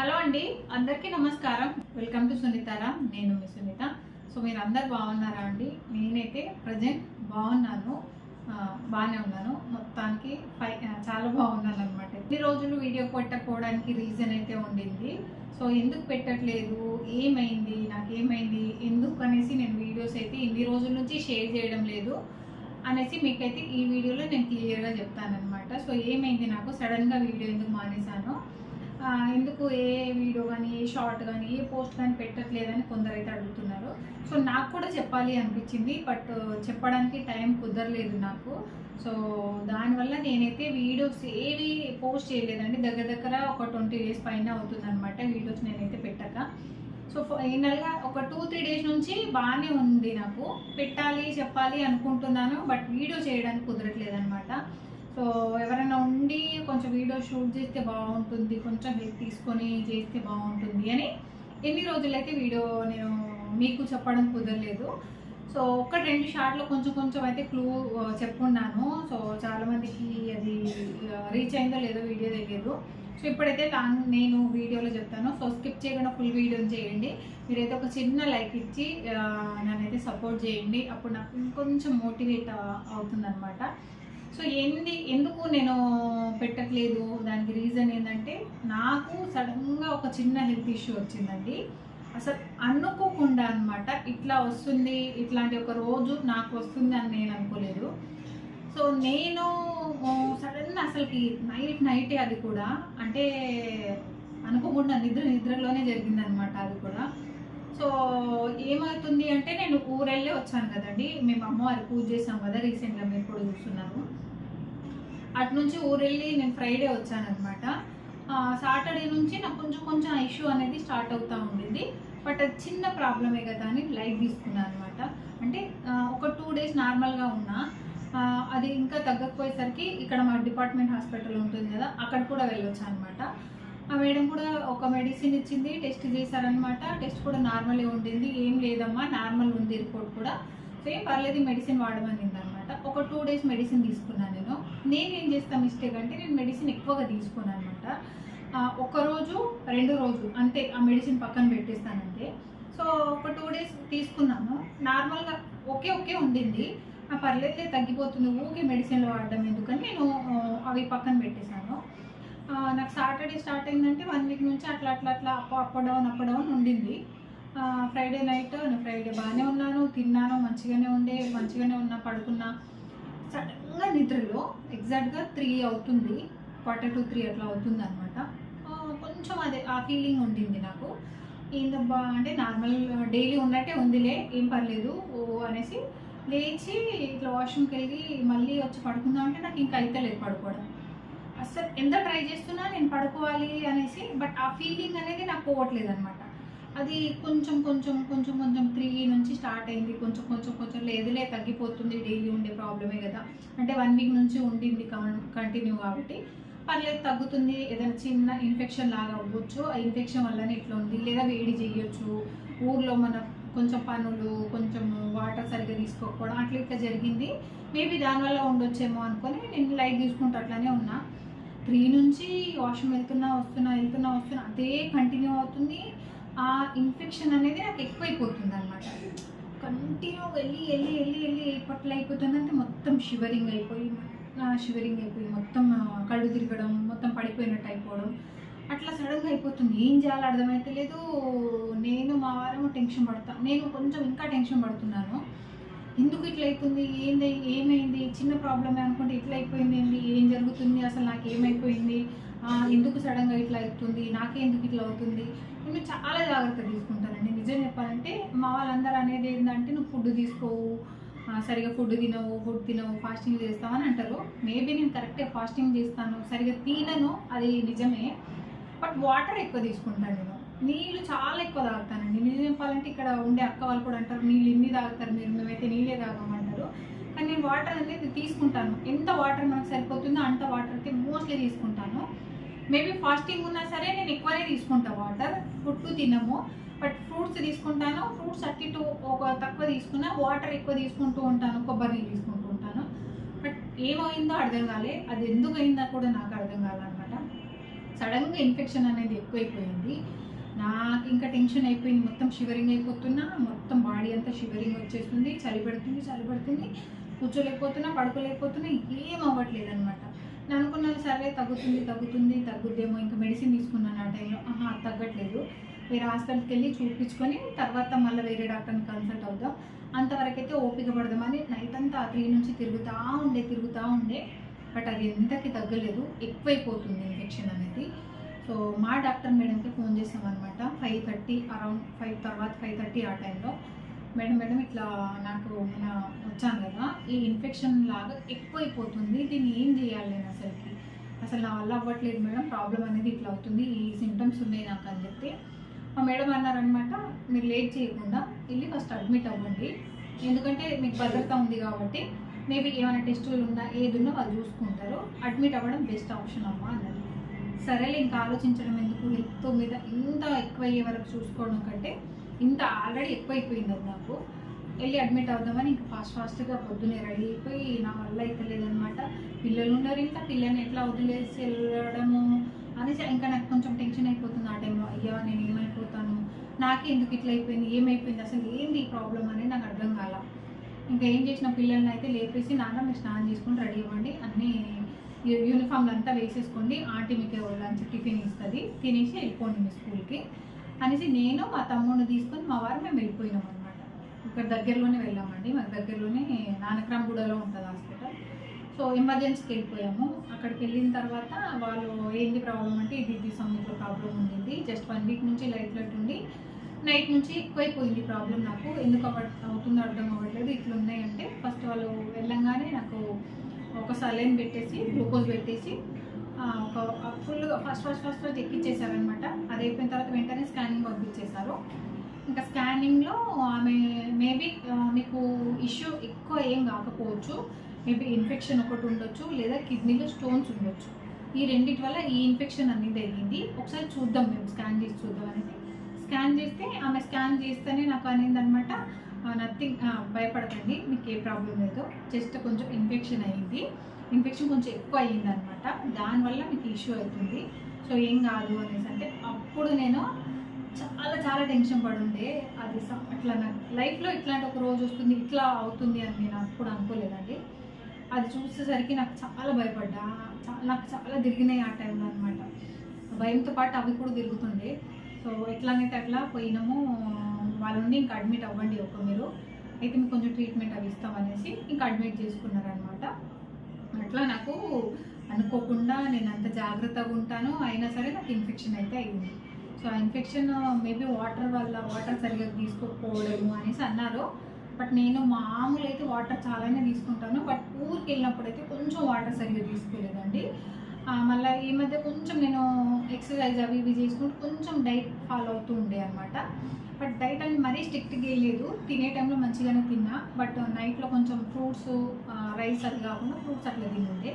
Hello అండి అందరికీ నమస్కారం. వెల్కమ్ టు సునీతారా? నేను మీ సునీత. సో మీరు అందరు బాగున్నారా అండి? నేనైతే ప్రజెంట్ బాగున్నాను. బాగానే ఉన్నాను. మొత్తానికి ఫై చాలా బాగున్నాను అనమాట ఇన్ని రోజులు వీడియో పెట్టకపోవడానికి రీజన్ అయితే ఉండింది. సో ఎందుకు పెట్టట్లేదు? ఏమైంది? నాకేమైంది? ఎందుకు అనేసి నేను వీడియోస్ అయితే ఇన్ని రోజుల నుంచి షేర్ చేయడం లేదు అనేసి మీకైతే ఈ వీడియోలో నేను క్లియర్గా చెప్తానమాట సో ఏమైంది నాకు? సడన్గా వీడియో ఎందుకు మానేశాను? ఎందుకు ఏ వీడియో కానీ ఏ షార్ట్ కానీ ఏ పోస్ట్ కానీ పెట్టట్లేదని కొందరు అయితే అడుగుతున్నారు. సో నాకు కూడా చెప్పాలి అనిపించింది బట్ చెప్పడానికి టైం కుదరలేదు నాకు. సో దానివల్ల నేనైతే వీడియోస్ ఏవి పోస్ట్ చేయలేదండి. దగ్గర దగ్గర ఒక ట్వంటీ డేస్ పైన అవుతుంది అనమాట వీడియోస్ నేనైతే పెట్టక. సో ఫైనల్గా ఒక టూ త్రీ డేస్ నుంచి బాగానే ఉంది నాకు. పెట్టాలి చెప్పాలి అనుకుంటున్నాను బట్ వీడియో చేయడానికి కుదరట్లేదు అనమాట సో ఎవరైనా ఉండి కొంచెం వీడియో షూట్ చేస్తే బాగుంటుంది కొంచెం హెల్ప్ తీసుకొని చేస్తే బాగుంటుంది అని ఎన్ని రోజులైతే వీడియో నేను మీకు చెప్పడం కుదరలేదు. సో ఒక రెండు షార్ట్లో కొంచెం కొంచెం అయితే క్లూ చెప్పున్నాను. సో చాలామందికి అది రీచ్ అయిందో లేదో వీడియో తెలియదు. సో ఇప్పుడైతే లాంగ్ నేను వీడియోలో చెప్తాను. సో స్కిప్ చేయకుండా ఫుల్ వీడియో చేయండి. మీరైతే ఒక చిన్న లైక్ ఇచ్చి నన్నైతే సపోర్ట్ చేయండి. అప్పుడు నాకు ఇంకొంచెం మోటివేట్ అవుతుంది సో ఏంది ఎందుకు నేను పెట్టట్లేదు? దానికి రీజన్ ఏంటంటే నాకు సడన్గా ఒక చిన్న హెల్త్ ఇష్యూ వచ్చిందండి. అసలు అనుకోకుండా అన్నమాట ఇట్లా వస్తుంది ఇట్లాంటి ఒక రోజు నాకు వస్తుంది అని నేను అనుకోలేదు. సో నేను సడన్ అసలుకి నైట్ నైటే అది కూడా అంటే అనుకోకుండా నిద్ర నిద్రలోనే జరిగిందనమాట అది కూడా. సో ఏమవుతుంది అంటే నేను ఊరెళ్ళి వచ్చాను కదండి. మేము అమ్మవారి పూజ చేసాం కదా రీసెంట్గా మీరు కూడా చూస్తున్నారు అటు నుంచి ఊరెళ్ళి నేను ఫ్రైడే వచ్చాను అనమాట సాటర్డే నుంచి నాకు కొంచెం కొంచెం ఇష్యూ అనేది స్టార్ట్ అవుతూ ఉండింది. బట్ అది చిన్న ప్రాబ్లమే కదా అని లైట్ తీసుకున్నాను అనమాట అంటే ఒక టూ డేస్ నార్మల్గా ఉన్నా అది ఇంకా తగ్గకపోయేసరికి ఇక్కడ మా డిపార్ట్మెంట్ హాస్పిటల్ ఉంటుంది కదా అక్కడ కూడా వెళ్ళొచ్చు అనమాట ఆ మేడం కూడా ఒక మెడిసిన్ ఇచ్చింది టెస్ట్ చేశారనమాట టెస్ట్ కూడా నార్మలే ఉండింది. ఏం లేదమ్మా నార్మల్ ఉంది రిపోర్ట్ కూడా. సో ఏం పర్లేదు మెడిసిన్ వాడమనింది అనమాట ఒక టూ డేస్ మెడిసిన్ తీసుకున్నాను నేను. నేను ఏం చేస్తాను మిస్టేక్ అంటే నేను మెడిసిన్ ఎక్కువగా తీసుకున్నాను అనమాట ఒక రోజు రెండు రోజు అంతే ఆ మెడిసిన్ పక్కన పెట్టేస్తానంటే. సో ఒక టూ డేస్ తీసుకున్నాను నార్మల్గా ఓకే ఓకే ఉండింది. ఆ తగ్గిపోతుంది. ఊకే మెడిసిన్లు వాడడం ఎందుకని నేను అవి పక్కన పెట్టేశాను. నాకు సాటర్డే స్టార్ట్ అయిందంటే వన్ వీక్ నుంచి అట్లా అట్లా అట్లా up up down up down ఉండింది. ఫ్రైడే నైట్ నేను ఫ్రైడే బాగానే ఉన్నాను తిన్నాను మంచిగానే ఉండే మంచిగానే ఉన్నా పడుకున్నా. సడన్గా నిద్రలో ఎగ్జాక్ట్గా త్రీ అవుతుంది క్వార్టర్ టు త్రీ అట్లా అవుతుంది అనమాట కొంచెం అదే ఆ ఫీలింగ్ ఉండింది నాకు. ఏందబ్బా అంటే నార్మల్ డైలీ ఉన్నట్టే ఉందిలే ఏం పర్లేదు ఓ అనేసి లేచి ఇట్లా వాష్రూమ్కి వెళ్ళి మళ్ళీ వచ్చి పడుకుందాం అంటే నాకు ఇంకా అయితలేదు పడుకోవడం. అసలు ఎంత ట్రై చేస్తున్నా నేను పడుకోవాలి అనేసి బట్ ఆ ఫీలింగ్ అనేది నాకు పోవట్లేదు అనమాట అది కొంచెం కొంచెం కొంచెం కొంచెం త్రీ నుంచి స్టార్ట్ అయింది. కొంచెం కొంచెం కొంచెం లేదులే తగ్గిపోతుంది. డైలీ ఉండే ప్రాబ్లమే కదా. అంటే వన్ వీక్ నుంచి ఉండింది కంటిన్యూ కాబట్టి. పర్లేదు తగ్గుతుంది. ఏదైనా చిన్న ఇన్ఫెక్షన్ లాగా అవ్వచ్చు. ఆ ఇన్ఫెక్షన్ వల్లనే ఇట్లా ఉంది. లేదా వేడి చేయొచ్చు. ఊర్లో మన కొంచెం పనులు కొంచెం వాటర్ సరిగ్గా తీసుకోకపోవడం అట్లా ఇట్లా జరిగింది. మేబీ దానివల్ల ఉండొచ్చేమో అనుకొని నేను లైట్ తీసుకుంటూ అట్లానే ఉన్నా. త్రీ నుంచి వాష్రూమ్ వెళ్తున్నా వస్తున్నా వెళ్తున్నా వస్తున్నా అదే కంటిన్యూ అవుతుంది. ఆ ఇన్ఫెక్షన్ అనేది నాకు ఎక్కువైపోతుంది అనమాట కంటిన్యూ వెళ్ళి వెళ్ళి వెళ్ళి వెళ్ళి ఎప్పట్లో అయిపోతుందంటే మొత్తం షివరింగ్ అయిపోయి షివరింగ్ అయిపోయి మొత్తం కళ్ళు తిరగడం మొత్తం పడిపోయినట్టు అయిపోవడం. అట్లా సడన్గా అయిపోతుంది. ఏం చేయాలో అర్థమైతలేదు. నేను మా వారము టెన్షన్ పడతా నేను కొంచెం ఇంకా టెన్షన్ పడుతున్నాను. ఎందుకు ఇట్లా అవుతుంది ఏంది? ఏమైంది? చిన్న ప్రాబ్లమే అనుకుంటే ఇట్లా అయిపోయింది ఏంది? ఏం జరుగుతుంది? అసలు నాకు ఏమైపోయింది? ఎందుకు సడన్గా ఇట్లా అవుతుంది? నాకే ఎందుకు ఇట్లా అవుతుంది? నేను చాలా జాగ్రత్త తీసుకుంటానండి. నిజం చెప్పాలంటే మా వాళ్ళందరూ అనేది ఏంటంటే నువ్వు ఫుడ్ తీసుకోవు. సరిగా ఫుడ్ తినవు ఫుడ్ తినవు ఫాస్టింగ్ చేస్తావు అని అంటారు. మేబీ నేను కరెక్టే ఫాస్టింగ్ చేస్తాను సరిగా తినను అది నిజమే. బట్ వాటర్ ఎక్కువ తీసుకుంటాను నేను. నీళ్ళు చాలా ఎక్కువ తాగుతానండి. నిజం చెప్పాలంటే ఇక్కడ ఉండే అక్క వాళ్ళు కూడా అంటారు నీళ్ళు ఎన్ని తాగుతారు మీరు మేమైతే నీళ్ళే తాగమంటారు. కానీ నేను వాటర్ అనేది తీసుకుంటాను. ఎంత వాటర్ మనకు సరిపోతుందో అంత వాటర్ అయితే మోస్ట్లీ తీసుకుంటాను. మేబీ ఫాస్టింగ్ ఉన్నా సరే నేను ఎక్కువనే తీసుకుంటాను వాటర్. ఫుడ్ తినము. బట్ ఫ్రూట్స్ తీసుకుంటాను. ఫ్రూట్స్ అట్టి టూ ఒక తక్కువ తీసుకున్నా వాటర్ ఎక్కువ తీసుకుంటూ ఉంటాను. కొబ్బరి నీళ్ళు తీసుకుంటూ ఉంటాను. బట్ ఏమైందో అర్థం కాలే. అది ఎందుకు అయిందో కూడా నాకు అర్థం కాదనమాట సడన్గా ఇన్ఫెక్షన్ అనేది ఎక్కువైపోయింది. నాకు ఇంకా టెన్షన్ అయిపోయింది. మొత్తం షివరింగ్ అయిపోతున్నా మొత్తం బాడీ అంతా షివరింగ్ వచ్చేస్తుంది. చలి పెడుతుంది చలి పెడుతుంది కూర్చోలేకపోతున్నా పడుకోలేకపోతున్నా ఏం అవ్వట్లేదు అనమాట నేను అనుకున్నాను సరే తగ్గుతుంది తగ్గుతుంది తగ్గుద్దేమో ఇంకా మెడిసిన్ తీసుకున్నాను ఆ టైంలో ఆహా తగ్గట్లేదు. వేరే హాస్పిటల్కి వెళ్ళి చూపించుకొని తర్వాత మళ్ళీ వేరే డాక్టర్ని కన్సల్ట్ అవుదాం. అంతవరకైతే ఓపిక పడదామని నైట్ అంతా త్రీ నుంచి తిరుగుతూ ఉండే తిరుగుతూ ఉండే. బట్ అది ఎంతకి తగ్గలేదు. ఎక్కువైపోతుంది ఇన్ఫెక్షన్ అనేది. సో మా డాక్టర్ మేడంకి ఫోన్ చేసామన్నమాట. ఫైవ్ థర్టీ అరౌండ్ ఫైవ్ తర్వాత ఫైవ్ థర్టీ ఆ టైంలో. మేడం మేడం ఇట్లా నాకు మన వచ్చాను కదా ఈ ఇన్ఫెక్షన్ లాగా ఎక్కువైపోతుంది దీన్ని ఏం చేయాలి నేను అసలుకి? అసలు నా వల్ల అవ్వట్లేదు మేడం ప్రాబ్లం అనేది ఇట్లా అవుతుంది ఈ సిమ్టమ్స్ ఉన్నాయి నాకు అని చెప్పి. మా మేడం అన్నారనమాట మీరు లేట్ చేయకుండా వెళ్ళి ఫస్ట్ అడ్మిట్ అవ్వండి. ఎందుకంటే మీకు భద్రత ఉంది కాబట్టి మేబీ ఏమైనా టెస్టులు ఉన్నా ఏది ఉన్నా వాళ్ళు చూసుకుంటారు. అడ్మిట్ అవ్వడం బెస్ట్ ఆప్షన్ అమ్మా అన్నది. సరేలే ఇంకా ఆలోచించడం ఎందుకు? హెల్త్తో మీద ఇంత ఎక్కువ అయ్యే వరకు చూసుకోవడం కంటే ఇంత ఆల్రెడీ ఎక్కువైపోయింది అది నాకు. వెళ్ళి అడ్మిట్ అవుదామని ఇంకా ఫాస్ట్ ఫాస్ట్గా పొద్దునే రెడీ అయిపోయి నా వల్ల అయితే లేదనమాట పిల్లలు ఉన్నారు ఇంకా పిల్లల్ని ఎట్లా వదిలేసి వెళ్ళడము అనేసి ఇంకా నాకు కొంచెం టెన్షన్ అయిపోతుంది ఆ టైంలో అయ్యా నేను ఏమైపోతాను? నాకే ఎందుకు ఇట్లా అయిపోయింది? ఏమైపోయింది? అసలు ఏంది ఈ ప్రాబ్లం అనేది నాకు అర్థం కాల. ఇంకా ఏం చేసిన పిల్లల్ని అయితే లేపేసి నాన్న మీరు స్నానం చేసుకుని రెడీ అవ్వండి. అన్నీ యూనిఫామ్లు అంతా వేసేసుకోండి. ఆంటీ మీకు లంచ్ టిఫిన్ ఇస్తుంది. తినేసి వెళ్ళిపోండి మీ స్కూల్కి. అనేసి నేను మా తమ్ముడిని తీసుకొని మా వారు మేము వెళ్ళిపోయినాం అనమాట ఇక్కడ దగ్గరలోనే వెళ్ళామండి. మాకు దగ్గరలోనే నానక్రాంగూడలో ఉంటుంది హాస్పిటల్. సో ఎమర్జెన్సీకి వెళ్ళిపోయాము. అక్కడికి వెళ్ళిన తర్వాత వాళ్ళు ఏంటి ప్రాబ్లం అంటే ఇది ఇది సమ్మిట్లో ప్రాబ్లం ఉండింది. జస్ట్ వన్ వీక్ నుంచి లైట్ లైట్ ఉండి నైట్ నుంచి ఎక్కువైపోయింది ప్రాబ్లం నాకు. ఎందుకు అవ అవుతుందో అర్థం అవ్వట్లేదు. ఇట్లా ఉన్నాయంటే ఫస్ట్ వాళ్ళు వెళ్ళంగానే నాకు ఒక సలైన్ పెట్టేసి గ్లూకోజ్ పెట్టేసి ఒక ఫుల్గా ఫస్ట్ ఫస్ట్ ఫస్ట్ ఫస్ట్ ఎక్కిచ్చేసారనమాట. అది అయిపోయిన తర్వాత వెంటనే స్కానింగ్ పంపించేశారు. ఇంకా స్కానింగ్లో ఆమె మేబీ మీకు ఇష్యూ ఎక్కువ ఏం కాకపోవచ్చు. మేబీ ఇన్ఫెక్షన్ ఒకటి ఉండొచ్చు లేదా కిడ్నీలో స్టోన్స్ ఉండొచ్చు. ఈ రెండింటి వల్ల ఈ ఇన్ఫెక్షన్ అనేది అయ్యింది. ఒకసారి చూద్దాం మేము స్కాన్ చేసి చూద్దాం అనేది. స్కాన్ చేస్తే ఆమె స్కాన్ చేస్తేనే నాకు అనేది అనమాట నథింగ్ భయపడకండి మీకు ఏ ప్రాబ్లం లేదు. జస్ట్ కొంచెం ఇన్ఫెక్షన్ అయ్యింది ఇన్ఫెక్షన్ కొంచెం ఎక్కువ అయ్యింది అనమాట దానివల్ల మీకు ఇష్యూ అవుతుంది. సో ఏం కాదు అనేసి అంటే అప్పుడు నేను చాలా చాలా టెన్షన్ పడుండే. అది అట్లా నాకు లైఫ్లో ఇట్లాంటి ఒక రోజు వస్తుంది ఇట్లా అవుతుంది అని నేను అప్పుడు అనుకోలేదండి. అది చూసేసరికి నాకు చాలా భయపడ్డా. నాకు చాలా తిరిగినాయి ఆ టైంలో అనమాట భయంతో పాటు అవి కూడా తిరుగుతుండే. సో ఎట్లానైతే అట్లా పోయినాము వాళ్ళని ఇంకా అడ్మిట్ అవ్వండి ఒక మీరు. అయితే మీకు కొంచెం ట్రీట్మెంట్ అవి ఇస్తామనేసి ఇంకా అడ్మిట్ చేసుకున్నారనమాట. అట్లా నాకు అనుకోకుండా నేను అంత జాగ్రత్తగా ఉంటాను. అయినా సరే నాకు ఇన్ఫెక్షన్ అయితే అయింది. సో ఆ ఇన్ఫెక్షన్ మేబీ వాటర్ వల్ల వాటర్ సరిగ్గా తీసుకోకపోవడము అనేసి అన్నారు. బట్ నేను మామూలు అయితే వాటర్ చాలానే తీసుకుంటాను. బట్ ఊరికి వెళ్ళినప్పుడు అయితే కొంచెం వాటర్ సరిగ్గా తీసుకోలేదండి. మళ్ళీ ఈ మధ్య కొంచెం నేను ఎక్సర్సైజ్ అవి ఇవి చేసుకుంటూ కొంచెం డైట్ ఫాలో అవుతూ ఉండే అనమాట బట్ డైట్ అని మరీ స్ట్రిక్ట్గా వెళ్ళలేదు తినే టైంలో మంచిగానే తిన్నా. బట్ నైట్లో కొంచెం ఫ్రూట్స్ రైస్ అది కాకుండా ఫ్రూట్స్ అట్లా తినుండే.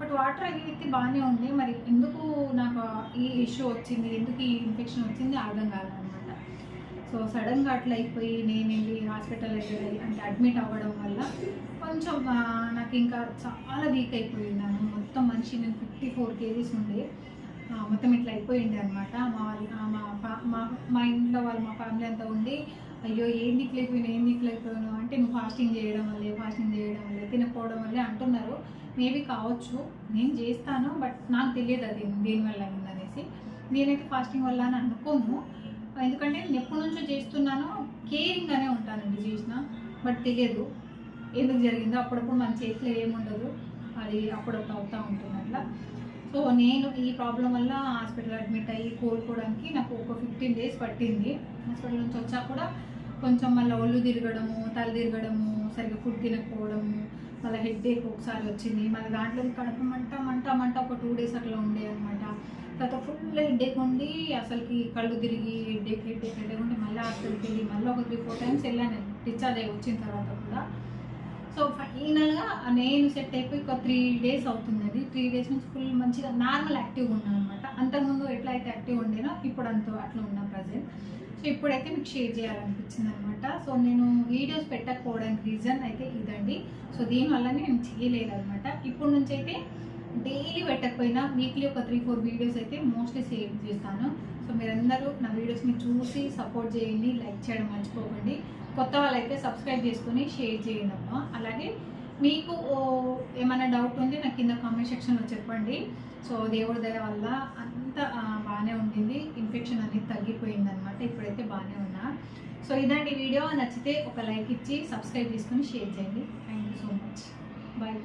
బట్ వాటర్ అవి అయితే బాగానే ఉంది మరి ఎందుకు నాకు ఈ ఇష్యూ వచ్చింది? ఎందుకు ఈ ఇన్ఫెక్షన్ వచ్చింది? అర్థం కాదనమాట సో సడన్గా అట్లా అయిపోయి నేను వెళ్ళి హాస్పిటల్ వెళ్ళి అంటే అడ్మిట్ అవ్వడం వల్ల కొంచెం నాకు ఇంకా చాలా వీక్ అయిపోయినాను మొత్తం మనిషి నేను ఫిఫ్టీ ఫోర్ కేజీస్ ఉండే. మొత్తం ఇట్లా అయిపోయింది అనమాట మా మా మా మా ఇంట్లో వాళ్ళు మా ఫ్యామిలీ అంతా ఉండి అయ్యో ఏం దిక్కులైపోయినా ఏం దిక్కులైపోయాను అంటే నువ్వు ఫాస్టింగ్ చేయడం వల్లే ఫాస్టింగ్ చేయడం వల్లే తినకపోవడం వల్లే అంటున్నారు. మేబీ కావచ్చు. నేను చేస్తాను బట్ నాకు తెలియదు అది దేనివల్ల అనేసి నేనైతే ఫాస్టింగ్ వల్ల అని అనుకోను. ఎందుకంటే నేను ఎప్పటి నుంచో చేస్తున్నానో కేరింగ్గానే ఉంటానండి చేసిన బట్ తెలియదు. ఎందుకు జరిగిందో అప్పుడప్పుడు మన చేతిలో ఏముండదు. అది అప్పుడప్పుడు అవుతూ ఉంటుంది అట్లా. సో నేను ఈ ప్రాబ్లం వల్ల హాస్పిటల్ అడ్మిట్ అయ్యి కోలుకోవడానికి నాకు ఒక ఫిఫ్టీన్ డేస్ పట్టింది. హాస్పిటల్ నుంచి వచ్చాక కూడా కొంచెం మళ్ళీ ఒళ్ళు తిరగడము తల తిరగడము సరిగ్గా ఫుడ్ తినకపోవడము మళ్ళీ హెడ్ ఏక్ ఒకసారి వచ్చింది. మళ్ళీ దాంట్లో కడుపు మంట మంట మంట ఒక టూ డేస్ అట్లా ఉండే అనమాట తర్వాత ఫుల్ హెడ్ ఏక్ ఉండి అసలుకి కళ్ళు తిరిగి హెడ్ ఏక్ హెడ్ ఏక్ హెడ్ ఏక్ ఉండి మళ్ళీ హాస్పిటల్కి వెళ్ళి మళ్ళీ ఒక త్రీ ఫోర్ టైమ్స్ వెళ్ళాను నేను. డిశ్చార్జ్ అయ్యి వచ్చిన తర్వాత కూడా. సో ఫైనల్గా నేను సెట్ అయిపోయి ఒక త్రీ డేస్ అవుతుందండి త్రీ డేస్ నుంచి ఫుల్ మంచిగా నార్మల్ యాక్టివ్గా ఉన్నాను అనమాట అంతకుముందు ఎట్లా అయితే యాక్టివ్ ఉండేనో ఇప్పుడు అంత అట్లా ఉన్నా ప్రజెంట్ సో ఇప్పుడైతే మీకు షేర్ చేయాలనిపించింది అనమాట సో నేను వీడియోస్ పెట్టకపోవడానికి రీజన్ అయితే ఇదండి. సో దీనివల్ల నేను చేయలేదు అనమాట ఇప్పటి నుంచి అయితే డైలీ పెట్టకపోయినా వీక్లీ ఒక త్రీ ఫోర్ వీడియోస్ అయితే మోస్ట్లీ సేవ్ చేస్తాను. సో మీరందరూ నా వీడియోస్ని చూసి సపోర్ట్ చేయండి లైక్ చేయడం మర్చిపోకండి. కొత్త వాళ్ళైతే సబ్స్క్రైబ్ చేసుకొని షేర్ చేయండి అమ్మా అలాగే మీకు ఓ, ఏమైనా డౌట్ ఉంది నాకు కింద కామెంట్ సెక్షన్లో చెప్పండి. సో దేవుడి దయ వల్ల అంత బాగానే ఉండింది. ఇన్ఫెక్షన్ అనేది తగ్గిపోయింది అనమాట ఇప్పుడైతే బాగానే ఉన్నా. సో ఇదండి వీడియో. నచ్చితే ఒక లైక్ ఇచ్చి సబ్స్క్రైబ్ చేసుకొని షేర్ చేయండి. Thank you so much bye